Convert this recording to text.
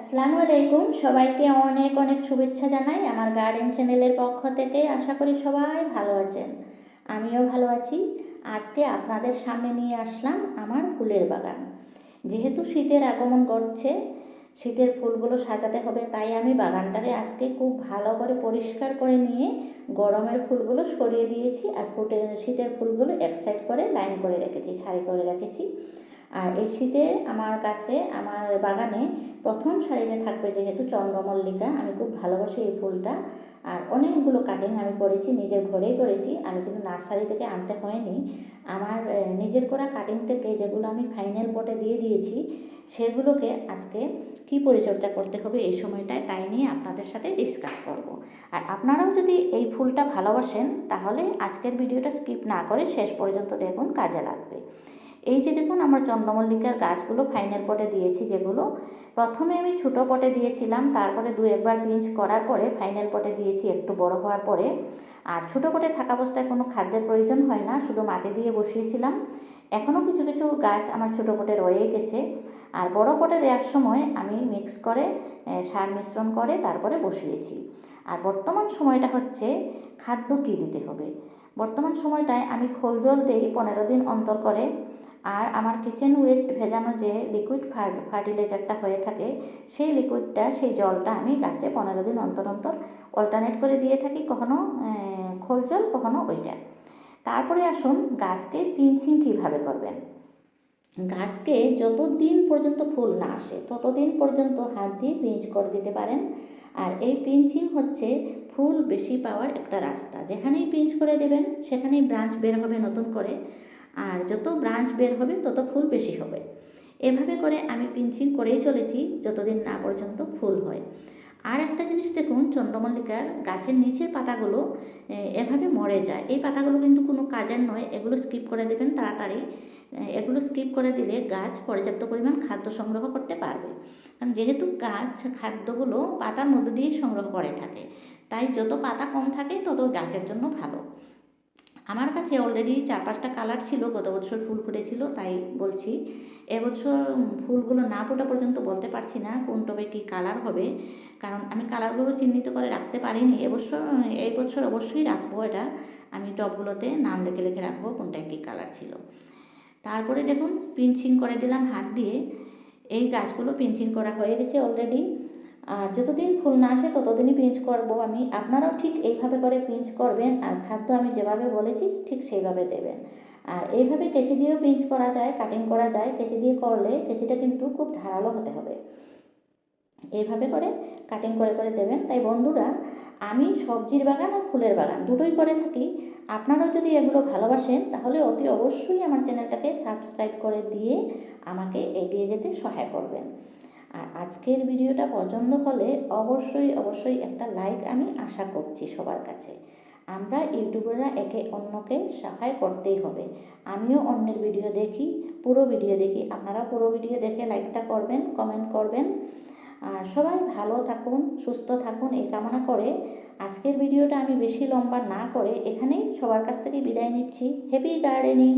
আসসালামু আলাইকুম। সবাইকে অনেক অনেক শুভেচ্ছা জানাই আমার গার্ডেন চ্যানেলের পক্ষ থেকে। আশা করি সবাই ভালো আছেন। আমিও ভালো আছি। আজকে আপনাদের সামনে নিয়ে আসলাম আমার ফুলের বাগান। যেহেতু শীতের আগমন ঘটছে, শীতের ফুলগুলো সাজাতে হবে, তাই আমি বাগানটাকে আজকে খুব ভালো করে পরিষ্কার করে নিয়ে গরমের ফুলগুলো সরিয়ে দিয়েছি আর ফুটে শীতের ফুলগুলো এক সাইড করে লাইন করে রেখেছি, সারি করে রেখেছি। আর এই শীতে আমার কাছে, আমার বাগানে প্রথম সারিতে থাকবে যেহেতু চন্দ্রমল্লিকা, আমি খুব ভালোবাসি এই ফুলটা। আর অনেকগুলো কাটিং আমি করেছি, নিজের ঘরেই করেছি, আমি কিন্তু নার্সারি থেকে আনতে হয়নি। আমার নিজের করা কাটিং থেকে যেগুলো আমি ফাইনাল পটে দিয়ে দিয়েছি, সেগুলোকে আজকে কি পরিচর্যা করতে হবে এই সময়টায়, তাই নিয়ে আপনাদের সাথে ডিসকাস করব। আর আপনারাও যদি এই ফুলটা ভালোবাসেন, তাহলে আজকের ভিডিওটা স্কিপ না করে শেষ পর্যন্ত দেখুন, কাজে লাগবে। এই যে দেখুন, আমার চন্দ্রমল্লিকার গাছগুলো ফাইনাল পটে দিয়েছি যেগুলো। প্রথমে আমি ছোটো পটে দিয়েছিলাম, তারপরে দু একবার পিঞ্চ করার পরে ফাইনাল পটে দিয়েছি একটু বড় হওয়ার পরে। আর ছোটো পটে থাকা অবস্থায় কোনো খাদ্যের প্রয়োজন হয় না, শুধু মাটি দিয়ে বসিয়েছিলাম। এখনও কিছু কিছু গাছ আমার ছোটো পটে রয়ে গেছে। আর বড় পটে দেওয়ার সময় আমি মিক্স করে সার মিশ্রণ করে তারপরে বসিয়েছি। আর বর্তমান সময়টা হচ্ছে খাদ্য কী দিতে হবে? বর্তমান সময়টায় আমি খোল জল দিই পনেরো দিন অন্তর করে। আর আমার কিচেন ওয়েস্ট ভেজানো যে লিকুইড ফার্টিলাইজারটা হয়ে থাকে, সেই লিকুইডটা সেই জলটা আমি গাছে পনেরো দিন অন্তর অন্তর অল্টারনেট করে দিয়ে থাকি, কখনো খোল জল, কখনো ওইটা। তারপরে আসুন গাছকে পিঞ্চিং কীভাবে করবেন? গাছকে যতদিন পর্যন্ত ফুল না আসে, ততদিন পর্যন্ত হাত দিয়ে পিঞ্চ করে দিতে পারেন। আর এই পিঞ্চিং হচ্ছে ফুল বেশি পাওয়ার একটা রাস্তা। যেখানেই পিঞ্চ করে দেবেন, সেখানেই ব্রাঞ্চ বের হবে নতুন করে। আর যত ব্রাঞ্চ বের হবে, তত ফুল বেশি হবে। এভাবে করে আমি পিঞ্চিং করেই চলেছি, যতদিন না পর্যন্ত ফুল হয়। আর একটা জিনিস দেখুন, চন্দ্রমল্লিকার গাছের নিচের পাতাগুলো এভাবে মরে যায়। এই পাতাগুলো কিন্তু কোনো কাজের নয়, এগুলো স্কিপ করে দেবেন তাড়াতাড়ি। এগুলো স্কিপ করে দিলে গাছ পর্যাপ্ত পরিমাণ খাদ্য সংগ্রহ করতে পারবে। কারণ যেহেতু গাছ খাদ্যগুলো পাতার মধ্যে দিয়ে সংগ্রহ করে থাকে, তাই যত পাতা কম থাকে, তত গাছের জন্য ভালো। আমার কাছে অলরেডি চার পাঁচটা কালার ছিল, গত বছর ফুল ফুটেছিল, তাই বলছি। এবছর ফুলগুলো না ফোটা পর্যন্ত বলতে পারছি না কোন টবে কী কালার হবে, কারণ আমি কালারগুলো চিহ্নিত করে রাখতে পারিনি। এবছর, এই বছর অবশ্যই রাখব এটা। আমি টবগুলোতে নাম লেখে লেখে রাখব কোনটায় কী কালার ছিল। তারপরে দেখুন পিঞ্চিং করে দিলাম হাত দিয়ে। এই গাছগুলো পিঞ্চিং করা হয়ে গেছে অলরেডি আর যতদিন ফুল না আসে ততদিনই পিঞ্চ করব আমি। আপনারাও ঠিক এইভাবে করে পিঞ্চ করবেন আর খাদ্য আমি যেভাবে বলেছি ঠিক সেইভাবে দেবেন। আর এইভাবে কেঁচি দিয়েও পিঞ্চ করা যায়, কাটিং করা যায়। কেঁচি দিয়ে করলে কেঁচিটা কিন্তু খুব ধারালো হতে হবে। এইভাবে করে কাটিং করে করে দেবেন। তাই বন্ধুরা, আমি সবজির বাগান আর ফুলের বাগান দুটোই করে থাকি। আপনারাও যদি এগুলো ভালোবাসেন তাহলে অতি অবশ্যই আমার চ্যানেলটাকে সাবস্ক্রাইব করে দিয়ে আমাকে এগিয়ে যেতে সহায় করবেন। আর আজকের ভিডিওটা পছন্দ হলে অবশ্যই অবশ্যই একটা লাইক আমি আশা করছি সবার কাছে। আমরা ইউটিউবাররা একে অন্যকে সহায় করতেই হবে। আমিও অন্যের ভিডিও দেখি, পুরো ভিডিও দেখি। আপনারা পুরো ভিডিও দেখে লাইকটা করবেন কমেন্ট করবেন। আর সবাই ভালো থাকুন, সুস্থ থাকুন, এই কামনা করে আজকের ভিডিওটা আমি বেশি লম্বা না করে এখানেই সবার কাছ থেকে বিদায় নিচ্ছি। Happy gardening